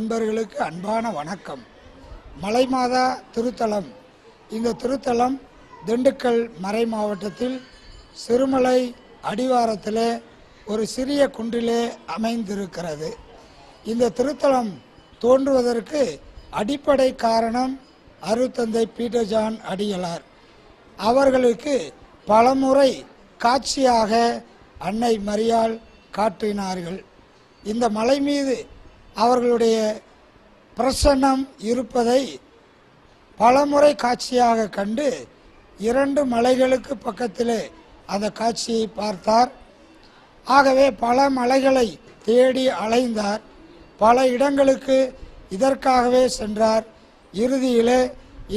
நண்பர்களுக்கு அன்பான வணக்கம். மலைமாதா திருத்தலம். இந்த திருத்தலம் திண்டுக்கல் மறை மாவட்டத்தில் சிறுமலை அடிவாரத்திலே ஒரு சிறிய குன்றிலே அமைந்திருக்கிறது. இந்த திருத்தலம் தோன்றுவதற்கு அடிப்படை காரணம் அருத்தந்தை பீட்டர்ஜான் அடிகளார். அவர்களுக்கு பலமுறை காட்சியாக அன்னை மரியால் காட்டினார்கள். இந்த மலை மீது அவர்களுடைய பிரசன்னம் இருப்பதை பலமுறை காட்சியாக கண்டு இரண்டு மலைகளுக்கு பக்கத்திலே அந்த காட்சியை பார்த்தார். ஆகவே பல மலைகளை தேடி அலைந்தார். பல இடங்களுக்கு இதற்காகவே சென்றார். இறுதியிலே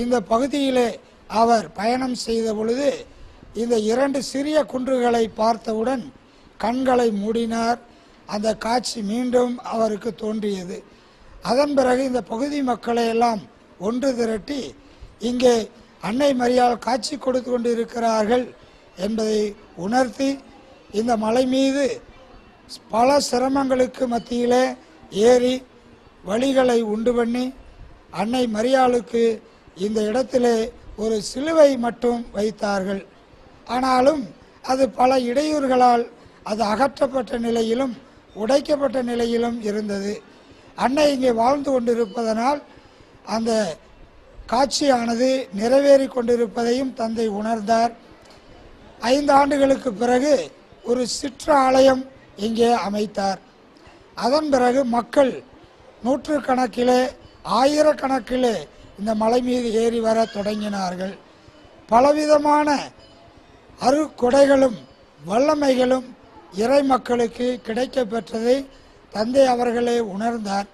இந்த பகுதியிலே அவர் பயணம் செய்த பொழுது இந்த இரண்டு சிறிய குன்றுகளை பார்த்தவுடன் கண்களை மூடினார். அந்த காட்சி மீண்டும் அவருக்கு தோன்றியது. அதன் பிறகு இந்த பகுதி மக்களை எல்லாம் ஒன்று திரட்டி இங்கே அன்னை மரியால் காட்சி கொடுத்து கொண்டிருக்கிறார்கள் என்பதை உணர்த்தி இந்த மலை மீது பல சிரமங்களுக்கு மத்தியிலே ஏறி வழிகளை உண்டு பண்ணி அன்னை மரியாளுக்கு இந்த இடத்திலே ஒரு சிலுவை மட்டும் வைத்தார்கள். ஆனாலும் அது பல இடையூறுகளால் அது அகற்றப்பட்ட நிலையிலும் உடைக்கப்பட்ட நிலையிலும் இருந்தது. அன்னை இங்கே வாழ்ந்து கொண்டிருப்பதனால் அந்த காட்சியானது நிறைவேறி கொண்டிருப்பதையும் தந்தை உணர்ந்தார். ஐந்து ஆண்டுகளுக்கு பிறகு ஒரு சிற்ற ஆலயம் இங்கே அமைத்தார். அதன் பிறகு மக்கள் நூற்றுக்கணக்கிலே ஆயிரக்கணக்கிலே இந்த மலை மீது ஏறி வர தொடங்கினார்கள். பலவிதமான அருக்கொடைகளும் வல்லமைகளும் இறை மக்களுக்கு கிடைக்க பெற்றதை தந்தை அவர்களே உணர்ந்தார்.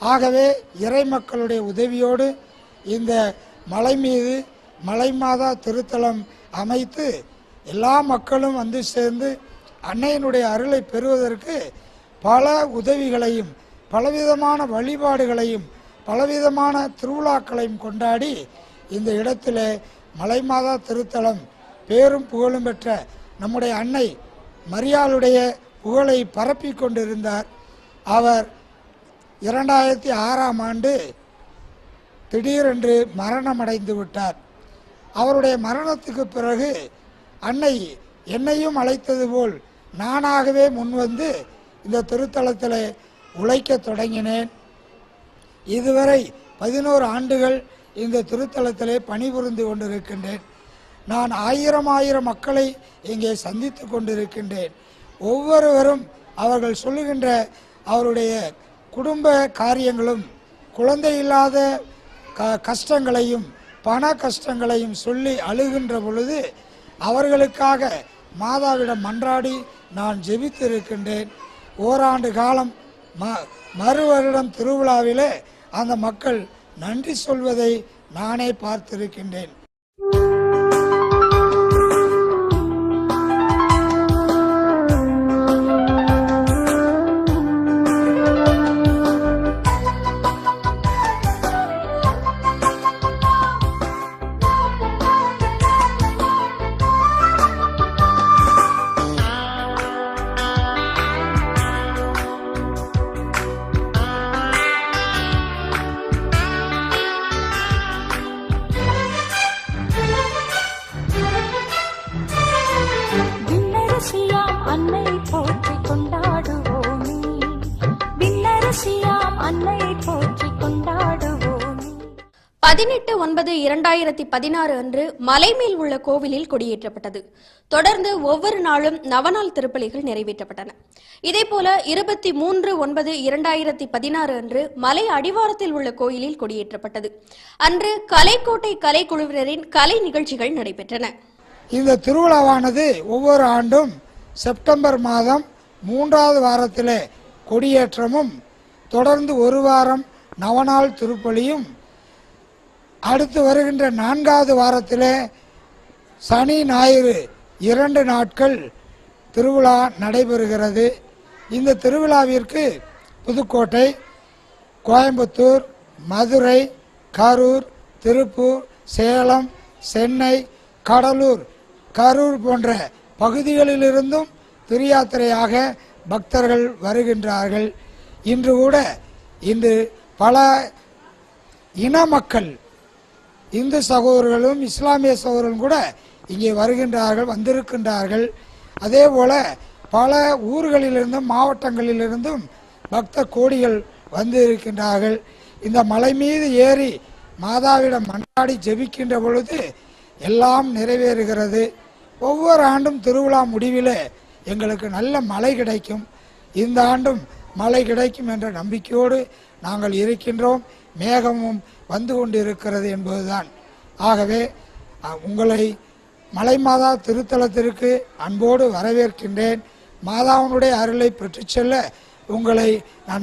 ஆகவே இறை மக்களுடைய உதவியோடு இந்த மலை மீது மலை மாதா திருத்தலம் அமைத்து எல்லா மக்களும் வந்து சேர்ந்து அன்னையினுடைய அருளை பெறுவதற்கு பல உதவிகளையும் பலவிதமான வழிபாடுகளையும் பலவிதமான திருவிழாக்களையும் கொண்டாடி இந்த இடத்திலே மலைமாதா திருத்தலம் பேரும் புகழும் பெற்ற நம்முடைய அன்னை மரியாளுடைய புகழை பரப்பி கொண்டிருந்தார். அவர் இரண்டாயிரத்தி ஆறாம் ஆண்டு திடீரென்று மரணமடைந்து விட்டார். அவருடைய மரணத்துக்கு பிறகு அன்னை என்னையும் அழைத்தது போல் நானாகவே முன்வந்து இந்த திருத்தலத்தில் உழைக்க தொடங்கினேன். இதுவரை பதினோரு ஆண்டுகள் இந்த திருத்தலத்திலே பணிபுரிந்து கொண்டிருக்கின்றேன். நான் ஆயிரம் ஆயிரம் மக்களை இங்கே சந்தித்து கொண்டிருக்கின்றேன். ஒவ்வொருவரும் அவர்கள் சொல்லுகின்ற அவருடைய குடும்ப காரியங்களும் குழந்தை இல்லாத க கஷ்டங்களையும் பண கஷ்டங்களையும் சொல்லி அழுகின்ற பொழுது அவர்களுக்காக மாதாவிடம் மன்றாடி நான் ஜெபித்திருக்கின்றேன். ஓராண்டு காலம் ம மறுவருடம் திருவிழாவிலே அந்த மக்கள் நன்றி சொல்வதை நானே பார்த்திருக்கின்றேன். பதினெட்டு ஒன்பது இரண்டாயிரத்தி பதினாறு அன்று மலைமேல் உள்ள கோவிலில் கொடியேற்றப்பட்டது. தொடர்ந்து ஒவ்வொரு நாளும் நவநாள் திருப்பலிகள் நிறைவேற்றப்பட்டன. இதேபோல இருபத்தி மூன்று ஒன்பது இரண்டாயிரத்தி பதினாறு அன்று மலை அடிவாரத்தில் உள்ள கோயிலில் கொடியேற்றப்பட்டது. அன்று கலைக்கோட்டை கலைக்குழுவினரின் கலை நிகழ்ச்சிகள் நடைபெற்றன. இந்த திருவிழாவானது ஒவ்வொரு ஆண்டும் செப்டம்பர் மாதம் மூன்றாவது வாரத்திலே கொடியேற்றமும் தொடர்ந்து ஒரு வாரம் நவநாள் திருப்பலியும் அடுத்து வருகின்ற நான்காவது வாரத்தில் சனி ஞாயிறு இரண்டு நாட்கள் திருவிழா நடைபெறுகிறது. இந்த திருவிழாவிற்கு புதுக்கோட்டை கோயம்புத்தூர் மதுரை கரூர் திருப்பூர் சேலம் சென்னை கடலூர் கரூர் போன்ற பகுதிகளிலிருந்தும் திருயாத்திரையாக பக்தர்கள் வருகின்றார்கள். இன்று கூட இன்று பல இன மக்கள் இந்து சகோதரர்களும் இஸ்லாமிய சகோதரர்களும் கூட இங்கே வருகின்றார்கள் வந்திருக்கின்றார்கள். அதே போல் பல ஊர்களிலிருந்தும் மாவட்டங்களிலிருந்தும் பக்த கோடிகள் வந்து இருக்கின்றார்கள். இந்த மலை மீது ஏறி மாதாவிடம் மன்றாடி ஜெபிக்கின்ற பொழுது எல்லாம் நிறைவேறுகிறது. ஒவ்வொரு ஆண்டும் திருவிழா முடிவில் எங்களுக்கு நல்ல மழை கிடைக்கும். இந்த ஆண்டும் மழை கிடைக்கும் என்ற நம்பிக்கையோடு நாங்கள் இருக்கின்றோம். மேகமும் வந்து கொண்டிருக்கிறது என்பதுதான். ஆகவே உங்களை மலை மாதா திருத்தலத்திற்கு அன்போடு வரவேற்கின்றேன். மாதாவினுடைய அருளை பெற்றுச் செல்ல உங்களை நான்